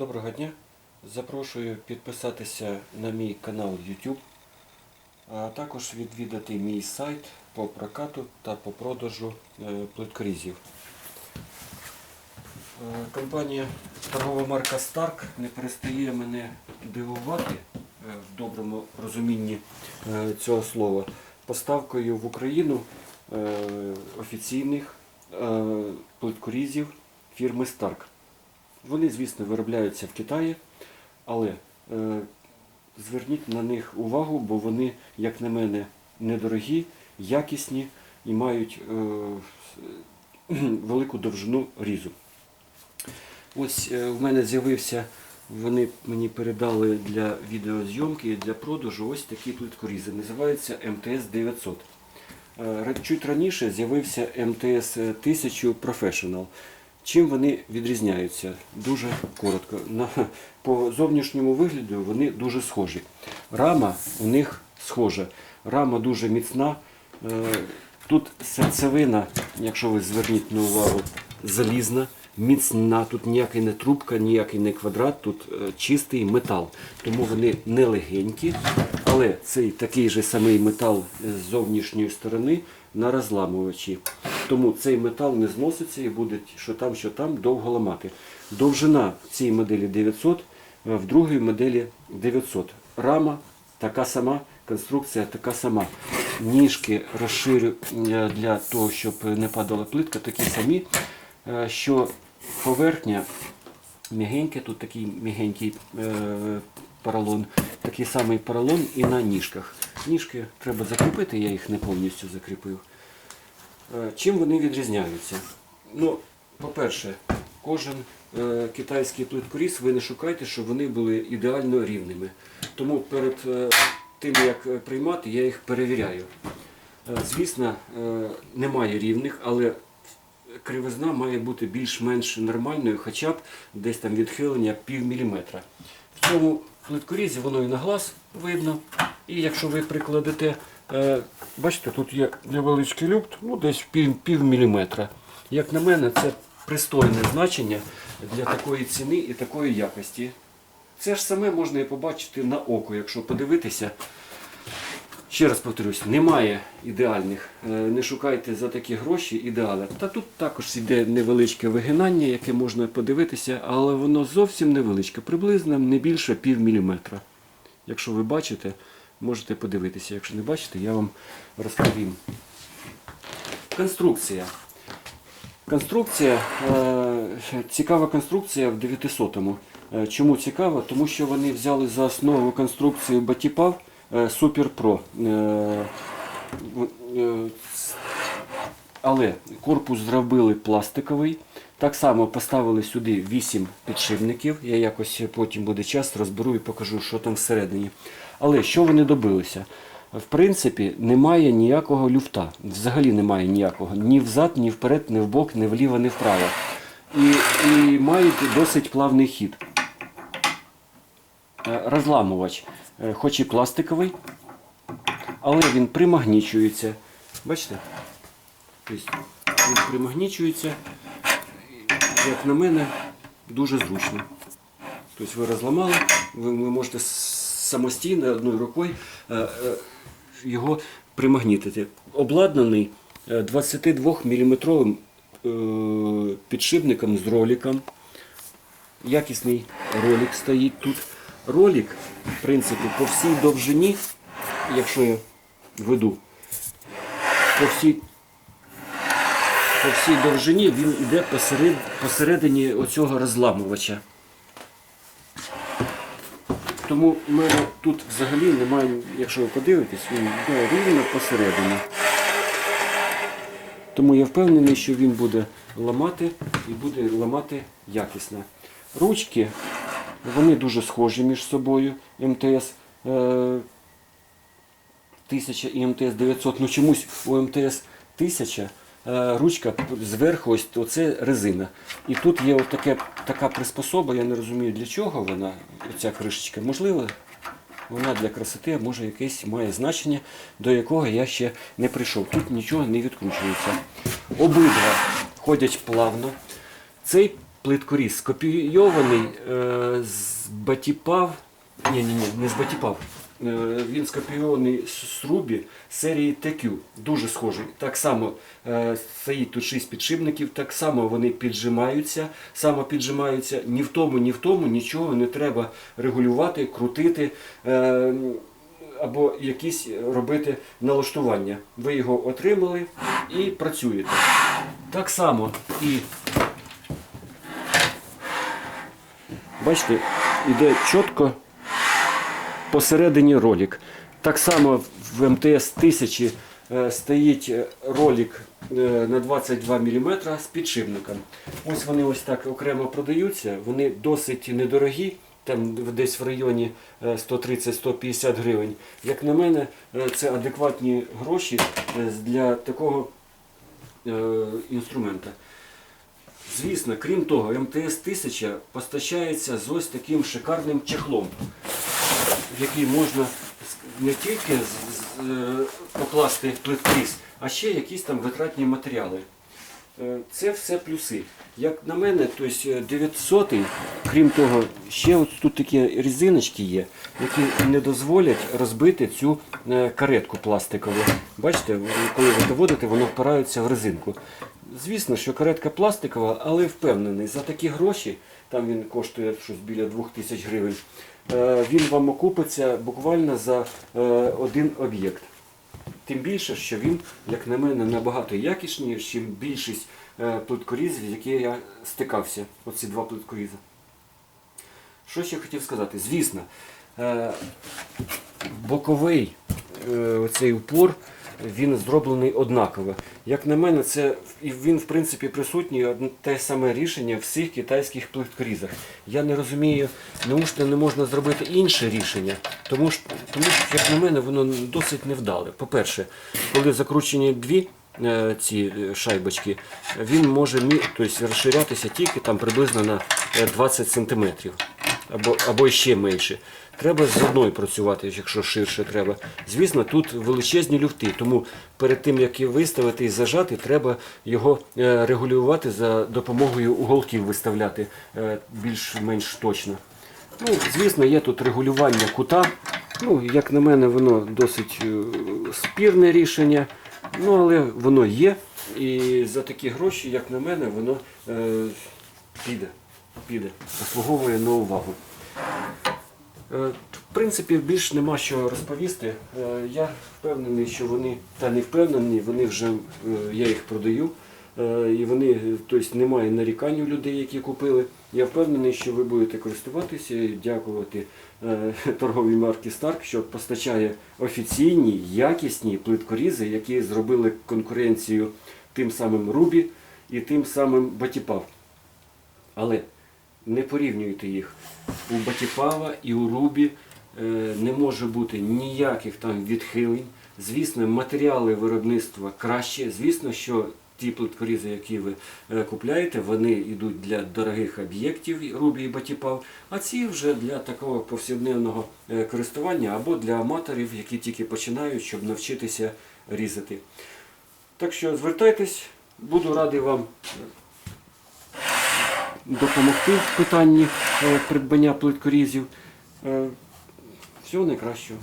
Доброго дня. Запрошую підписатися на мій канал YouTube, а також відвідати мій сайт по прокату та по продажу е, плиткорізів. Е, Компанія торгова марка Stark не перестає мене дивувати е, в доброму розумінні цього слова поставкою в Україну офіційних плиткорізів фірми Stark. Вони, звісно, виробляються в Китаї, але е, зверніть на них увагу, бо вони, як на мене, недорогі, якісні і мають е, велику довжину різу. Ось е, в мене з'явився, вони мені передали для відеозйомки і для продажу ось такі плиткорізи. Називаються МТС 900. Е, Чуть раніше з'явився МТС 1000 Professional. Чим вони відрізняються? Дуже коротко. На, по зовнішньому вигляду вони дуже схожі. Рама у них схожа. Рама дуже міцна. Е, Тут серцевина, якщо ви зверніть на увагу, залізна, міцна. Тут ніякий не трубка, ніякий не квадрат, тут е, чистий метал. Тому вони не легенькі, але цей такий же самий метал з зовнішньої сторони на розламувачі. Тому цей метал не зноситься і буде що там, що там довго ламати. Довжина в цій моделі 900, е, в другій моделі 900. Рама така сама, конструкція така сама. Ніжки розширю е, для того, щоб не падала плитка, такі самі, е, що поверхня м'ягенька, тут такий м'ягенький е, поролон, такий самий поролон і на ніжках. Ніжки треба закріпити, я їх не повністю закріпив. Е, Чим вони відрізняються? Ну, по-перше, кожен е, китайський плиткоріз ви не шукайте, щоб вони були ідеально рівними. Тому перед е, тим, як приймати, я їх перевіряю. Звісно, немає рівних, але кривизна має бути більш-менш нормальною, хоча б десь там відхилення пів міліметра. В цьому плиткорізі воно і на глаз видно. І якщо ви прикладете, бачите, тут є невеличкий люфт, ну десь пів, пів міліметра. Як на мене, це пристойне значення для такої ціни і такої якості. Це ж саме можна і побачити на око, якщо подивитися. Ще раз повторюсь, немає ідеальних. Е, Не шукайте за такі гроші ідеали. Та тут також йде невеличке вигинання, яке можна подивитися, але воно зовсім невеличке, приблизно не більше пів міліметра. Якщо ви бачите, можете подивитися. Якщо не бачите, я вам розповім. Конструкція. Конструкція, е, цікава конструкція в 900-му. Е, Чому цікава? Тому що вони взяли за основу конструкцію Батіпав е, Super Pro. Але корпус зробили пластиковий. Так само поставили сюди 8 підшипників. Я якось потім буде час, розберу і покажу, що там всередині. Але що вони добилися? В принципі, немає ніякого люфта. Взагалі немає ніякого. Ні взад, ні вперед, ні вбок, ні вліво, ні вправо. І, і мають досить плавний хід. Е, Розламувач, е, хоч і пластиковий, але він примагнічується. Бачите? Тобто він примагнічується, як на мене, дуже зручно. Тобто ви розламали, ви, можете самостійно одною рукою е, е, його примагнітити. Обладнаний 22-мм підшипником з роликом. Якісний ролик стоїть тут. Ролик, в принципі, по всій довжині, якщо я веду, по всій по всій довжині він йде посеред, посередині оцього розламувача. Тому в мене тут взагалі немає, якщо ви подивитесь, він йде рівно посередині. Тому я впевнений, що він буде ламати і буде ламати якісно. Ручки, вони дуже схожі між собою. МТС е, 1000 і МТС 900. Ну чомусь у МТС 1000 е, ручка зверху, ось оце резина. І тут є от таке, така приспособа, я не розумію для чого вона, ця кришечка. Можливо, вона для красоти, може якесь має значення, до якого я ще не прийшов. Тут нічого не відкручується. Обидва ходять плавно. Цей плиткоріз скопійований е, з Батіпав. Ні, ні, ні, не з Батіпав. Е, він скопійований з Рубі серії TQ. Дуже схожий. Так само е, стоїть тут 6 підшипників, так само вони піджимаються, самопіджимаються. Ні в тому, ні в тому нічого не треба регулювати, крутити. Е, або якісь робити налаштування. Ви його отримали і працюєте. Так само і бачите, іде чітко посередині ролик. Так само в МТС 1000 е, стоїть е, ролик е, на 22 мм з підшипником. Ось вони ось так окремо продаються, вони досить недорогі, там десь в районі е, 130-150 гривень. Як на мене, це адекватні гроші для такого інструмента. Звісно, крім того, МТС 1000 постачається з ось таким шикарним чехлом, в який можна не тільки е, покласти плиткріз, а ще якісь там витратні матеріали. Е, Це все плюси. Як на мене, то е, 900 крім того, ще тут такі резиночки є, які не дозволять розбити цю е, каретку пластикову. Бачите, коли ви доводите, воно впирається в резинку. Звісно, що каретка пластикова, але впевнений, за такі гроші, там він коштує щось біля 2000 гривень, е, він вам окупиться буквально за е, один об'єкт. Тим більше, що він, як на мене, набагато якісніший, ніж більшість е, плиткорізів, з якими я стикався. Оці два плиткорізи. Що ще хотів сказати? Звісно, е, боковий е, оцей упор він зроблений однаково. Як на мене, це він в принципі присутній те саме рішення в всіх китайських плиткорізах. Я не розумію, неужто не можна зробити інше рішення, тому що, тому що як на мене, воно досить невдале. По-перше, коли закручені дві е, ці е, шайбочки, він може тобто, розширятися тільки там приблизно на е, 20 см або, або ще менше. Треба з одною працювати, якщо ширше треба. Звісно, тут величезні люфти, тому перед тим, як її виставити і зажати, треба його е, регулювати за допомогою уголків виставляти е, більш-менш точно. Ну, звісно, є тут регулювання кута. Ну, як на мене, воно досить е, спірне рішення, ну, але воно є. І за такі гроші, як на мене, воно е, піде, піде, заслуговує на увагу. Е, В принципі, більш нема що розповісти. Е, Я впевнений, що вони, та не впевнений, вони вже е, я їх продаю. І вони, тобто немає нарікань у людей, які купили. Я впевнений, що ви будете користуватися і дякувати торговій марці Stark, що постачає офіційні, якісні плиткорізи, які зробили конкуренцію тим самим Рубі і тим самим Батіпав. Але не порівнюйте їх. У Батіпава і у Рубі е, не може бути ніяких там відхилень. Звісно, матеріали виробництва кращі. Звісно, що ті плиткорізи, які ви е, купляєте, вони йдуть для дорогих об'єктів Рубі і Батіпав, а ці вже для такого повсякденного е, користування або для аматорів, які тільки починають, щоб навчитися різати. Так що звертайтесь, буду радий вам допомогти в питанні е, придбання плиткорізів. Е, Всього найкращого.